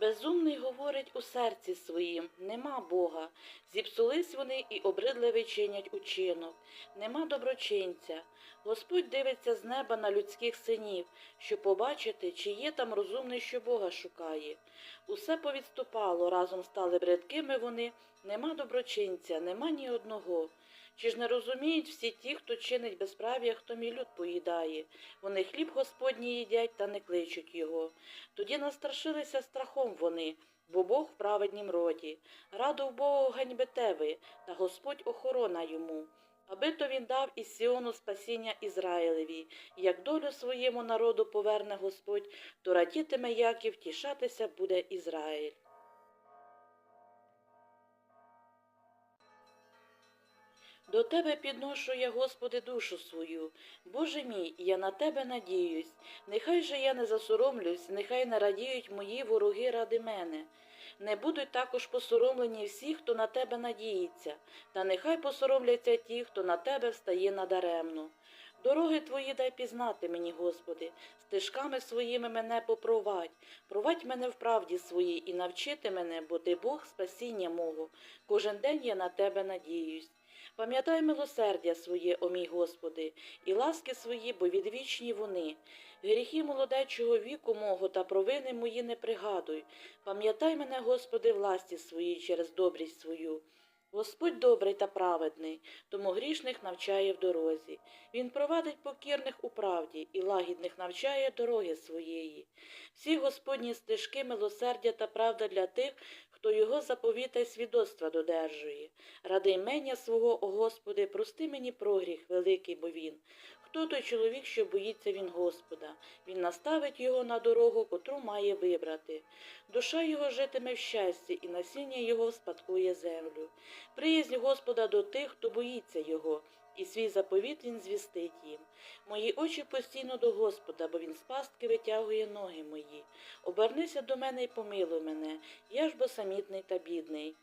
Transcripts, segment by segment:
Безумний говорить у серці своїм, нема Бога. Зіпсулись вони і обридливий чинять учинок. Нема доброчинця. Господь дивиться з неба на людських синів, щоб побачити, чи є там розумний, що Бога шукає. Усе повідступало, разом стали бридкими вони, нема доброчинця, нема ні одного. Чи ж не розуміють всі ті, хто чинить безправ'я, хто мій люд поїдає? Вони хліб Господній їдять та не кличуть його. Тоді настрашилися страхом вони, бо Бог в праведнім роді. Радов Богу ганьбите ви, та Господь охорона йому. Аби то він дав із Сіону спасіння Ізраїлеві, як долю своєму народу поверне Господь, то радітиме Яків, тішатися буде Ізраїль. До тебе підношу я, Господи, душу свою. Боже мій, я на тебе надіюсь. Нехай же я не засоромлюсь, нехай не радіють мої вороги ради мене. Не будуть також посоромлені всі, хто на тебе надіється, та нехай посоромляться ті, хто на тебе встає надаремно. Дороги твої дай пізнати мені, Господи, стежками своїми мене попровадь, провадь мене в правді своїй і навчити мене, бо ти Бог спасіння мого. Кожен день я на тебе надіюсь. Пам'ятай милосердя своє, о мій Господи, і ласки свої, бо відвічні вони. Гріхи молодечого віку мого та провини мої не пригадуй. Пам'ятай мене, Господи, власті своїй через добрість свою. Господь добрий та праведний, тому грішних навчає в дорозі. Він провадить покірних у правді і лагідних навчає дороги своєї. Всі Господні стежки, милосердя та правда для тих, хто його заповіта й свідоцтва додержує. Ради імення свого, о Господи, прости мені прогріх великий, бо він. Хто той чоловік, що боїться він Господа? Він наставить його на дорогу, котру має вибрати. Душа його житиме в щасті, і насіння його спадкує землю. Приязнь Господа до тих, хто боїться його, і свій заповіт він звістить їм. Мої очі постійно до Господа, бо він з пастки витягує ноги мої. Обернися до мене і помилуй мене, я ж бо самітний та бідний.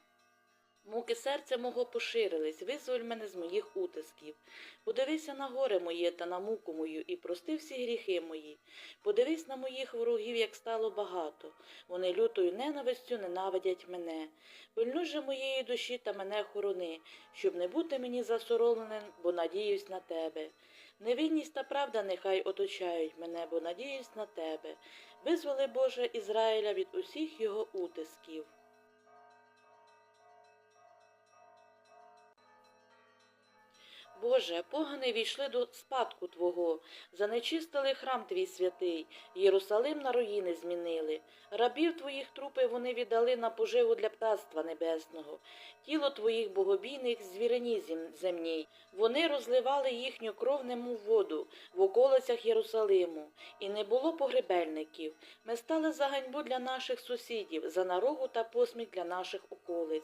Муки серця мого поширились, визволь мене з моїх утисків. Подивися на горе моє та на муку мою, і прости всі гріхи мої. Подивись на моїх ворогів, як стало багато. Вони лютою ненавистю ненавидять мене. Пильнуй же моєї душі та мене хорони, щоб не бути мені засоромленим, бо надіюсь на тебе. Невинність та правда нехай оточають мене, бо надіюсь на тебе. Визволи Боже Ізраїля від усіх його утисків. Боже, погани війшли до спадку Твого, занечистили храм Твій святий, Єрусалим на руїни змінили. Рабів Твоїх трупи вони віддали на поживу для птаства небесного, тіло Твоїх богобійних звірені зем- земній. Вони розливали їхню кров немов воду в околицях Єрусалиму, і не було погребельників. Ми стали за ганьбу для наших сусідів, за нарогу та посміх для наших околиць.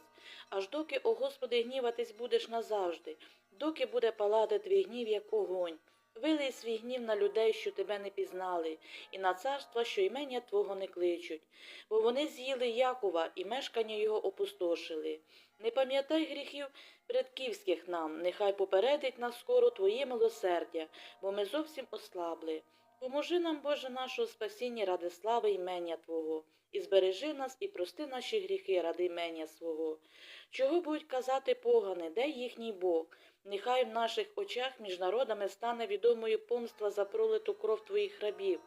Аж доки, о Господи, гніватись будеш назавжди, доки буде палати твій гнів, як огонь. Вилий свій гнів на людей, що тебе не пізнали, і на царства, що імення Твого не кличуть, бо вони з'їли Якова і мешкання його опустошили. Не пам'ятай гріхів предківських нам, нехай попередить нас скоро Твоє милосердя, бо ми зовсім ослабли. Поможи нам, Боже, нашого спасіння ради слави імення Твого, і збережи нас і прости наші гріхи ради імення свого. Чого будуть казати погани, де їхній Бог? Нехай в наших очах між народами стане відомою помства за пролиту кров твоїх рабів.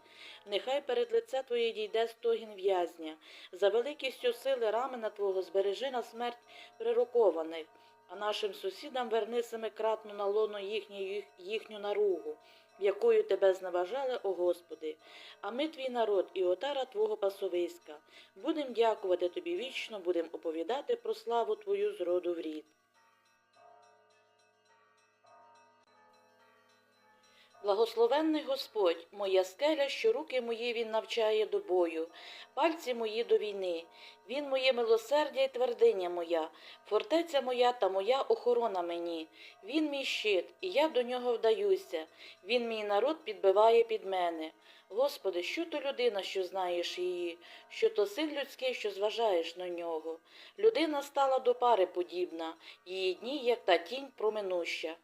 Нехай перед лице Твоє дійде стогін в'язня. За великістю сили рамена Твого збережи на смерть прирокованих, а нашим сусідам верни семикратну на лоно їхню, їхню наругу, якою тебе зневажали, о Господи. А ми твій народ і отара Твого пасовиська. Будем дякувати Тобі вічно, будем оповідати про славу Твою з роду в рід. Благословенний Господь, моя скеля, що руки мої він навчає до бою, пальці мої до війни. Він моє милосердя і твердиня моя, фортеця моя та моя охорона мені. Він мій щит, і я до нього вдаюся. Він мій народ підбиває під мене. Господи, що то людина, що знаєш її, що то син людський, що зважаєш на нього. Людина стала до пари подібна, її дні, як та тінь проминуща.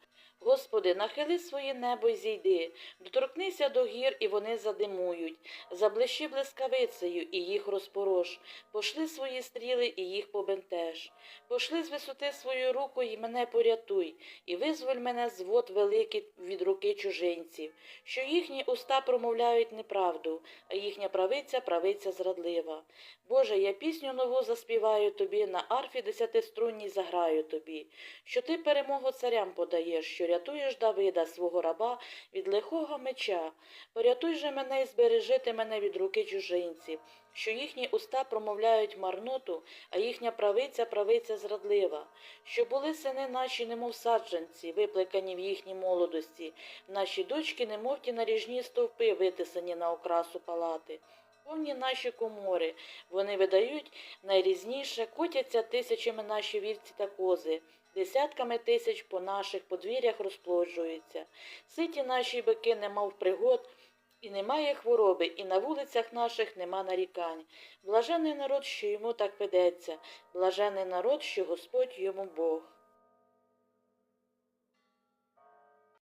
Господи, нахили своє небо й зійди, доторкнися до гір, і вони задимують. Заблищи блискавицею, і їх розпорош. Пошли свої стріли, і їх побентеж. Пошли з висоти свою руку, і мене порятуй, і визволь мене з вод великий від руки чужинців, що їхні уста промовляють неправду, а їхня правиця правиця зрадлива. Боже, я пісню нову заспіваю тобі, на арфі десятиструнній заграю тобі, що ти перемогу царям подаєш, що рятуєш Давида, свого раба, від лихого меча. Порятуй же мене і збережи ти мене від руки чужинців, що їхні уста промовляють марноту, а їхня правиця правиця зрадлива, що були сини наші, немов саджанці, виплекані в їхній молодості, наші дочки, немов ті наріжні стовпи, витисані на окрасу палати. Повні наші комори, вони видають найрізніше, котяться тисячами наші вівці та кози, десятками тисяч по наших подвір'ях розплоджуються. Ситі наші бики немов пригод, і немає хвороби, і на вулицях наших нема нарікань. Блажений народ, що йому так ведеться, блажений народ, що Господь йому Бог.